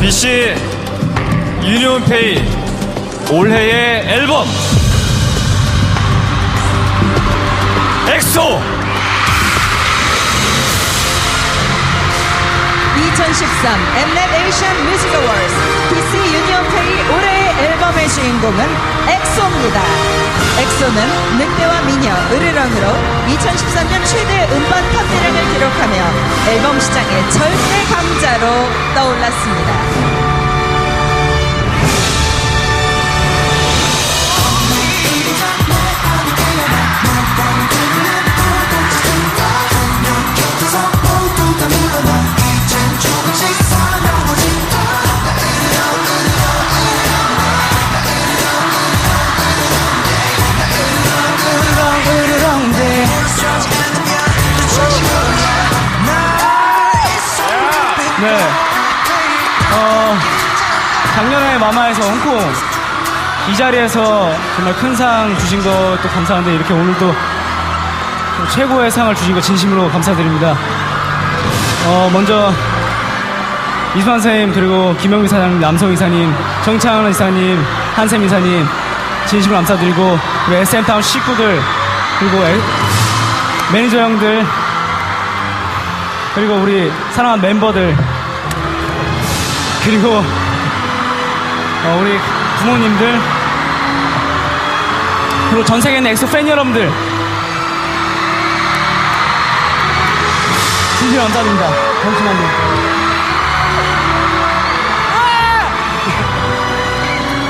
BC 유니온페이 올해의 앨범. 엑소! 2013 엠넷 에이션 뮤직 어워즈 DC 유니온페이 올해의 앨범의 주인공은 엑소입니다. 엑소는 늑대와 미녀, 으르렁으로 2013년 최대 음반 판매량을 기록하며 앨범 시장의 절대 강자로 떠올랐습니다. 네. 어, 작년에 마마에서 홍콩 이 자리에서 정말 큰 상 주신 것도 감사한데 이렇게 오늘도 좀 최고의 상을 주신 거 진심으로 감사드립니다. 어, 먼저 이수환 선생님 그리고 김영미 사장님, 남성 이사님, 정창원 이사님, 한샘 이사님 진심으로 감사드리고 우리 SM타운 식구들 그리고 에- 매니저 형들 그리고 우리 사랑하는 멤버들 그리고 어, 우리 부모님들 그리고 전 세계 있는 엑소 팬 여러분들. 진심 감사드립니다. 잠시만요.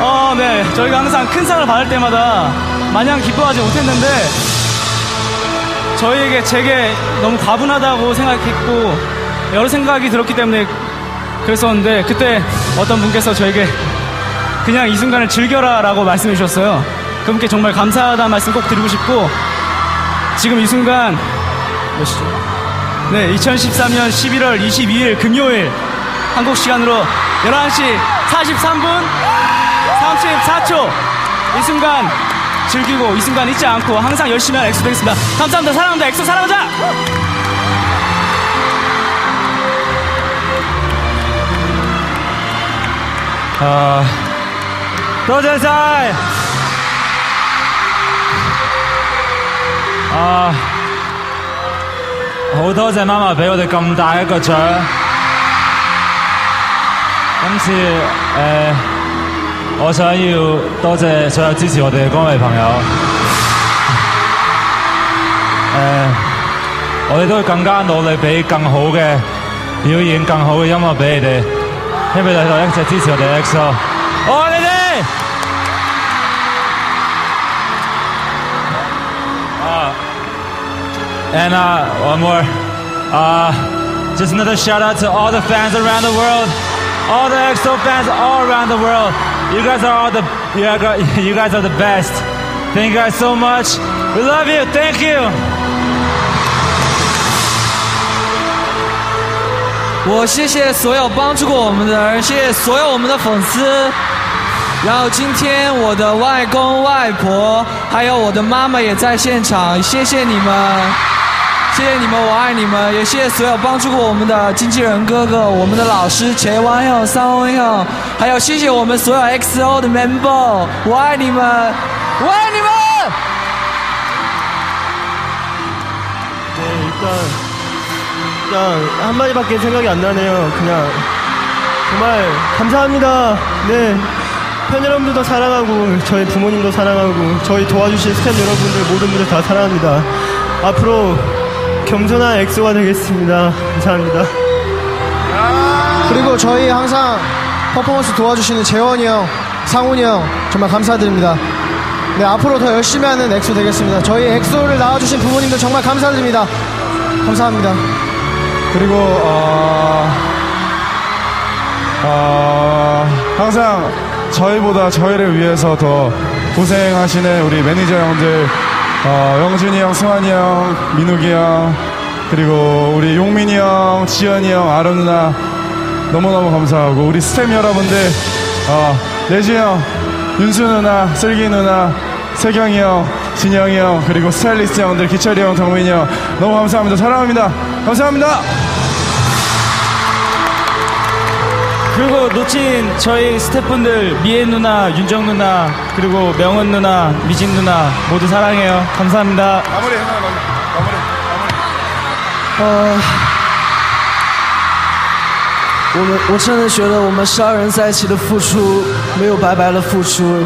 어, 네. 저희가 항상 큰 상을 받을 때마다 마냥 기뻐하지 못했는데 저희에게 제게 너무 과분하다고 생각했고 여러 생각이 들었기 때문에 그랬었는데 그때 어떤 분께서 저에게 그냥 이 순간을 즐겨라 라고 말씀해 주셨어요. 그분께 정말 감사하다는 말씀 꼭 드리고 싶고 지금 이 순간 몇 시죠? 네, 2013년 11월 22일 금요일 한국 시간으로 11시 43분 34초 이 순간 즐기고 이 순간 잊지 않고 항상 열심히 하는 엑소 되겠습니다. 감사합니다. 사랑합니다. 엑소 사랑하자! 啊，多謝晒啊！好多謝媽媽俾我哋咁大一個獎。今次誒、呃我想要多謝所有支持我哋嘅歌迷朋友。誒、我哋都會更加努力，俾更好嘅表演、更好嘅音樂俾你哋。 je vedel, da exercicio de exo. Olede! Uh, ah. and uh, one more. Uh, just another shout out to all the fans around the world, all the EXO fans all around the world. You guys are all the you guys are the best. Thank you guys so much. We love you. Thank you. 我谢谢所有帮助过我们的人谢谢所有我们的粉丝然后今天我的外公外婆还有我的妈妈也在现场谢谢你们谢谢你们我爱你们也谢谢所有帮助过我们的经纪人哥哥我们的老师钱文勇尚文勇还有谢谢我们所有 xo 的 member 我爱你们。我爱你们对的 일단 한마디밖에 생각이 안 나네요. 그냥 정말 감사합니다. 네. 팬 여러분들도 사랑하고 저희 부모님도 사랑하고 저희 도와주신 스태프 여러분들 모든 분들 다 사랑합니다. 앞으로 겸손한 엑소가 되겠습니다. 감사합니다. 그리고 저희 항상 퍼포먼스 도와주시는 재원이 형, 상훈이 형 정말 감사드립니다. 네, 앞으로 더 열심히 하는 엑소 되겠습니다. 저희 엑소를 낳아주신 부모님들 정말 감사드립니다. 감사합니다. 그리고 어, 어, 항상 저희보다 저희를 위해서 더 고생하시는 우리 매니저 형들 어, 영준이 형, 승환이 형, 민욱이 형 그리고 우리 용민이 형, 지연이 형, 아름 누나 너무너무 감사하고 우리 스태프 여러분들 어, 내지 형, 윤수 누나, 슬기 누나, 세경이 형, 진영이 형 그리고 스타일리스트 형들 기철이 형, 정민이 형 너무 감사합니다. 사랑합니다. 감사합니다. 그리고 놓친 저희 스태프분들 미애 누나, 윤정 누나, 그리고 명은 누나, 미진 누나 모두 사랑해요. 감사합니다. 마무리 해놔 마무리 마무리 我们我真的觉得我们十二人在一起的付出没有白白的付出，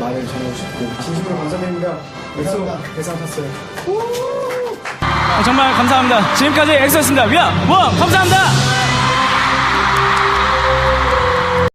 말을 전하고 싶고 진심으로 감사드립니다. 엑소 대상 탔어요. 정말 감사합니다. 지금까지 엑소였습니다. 위아 원 감사합니다.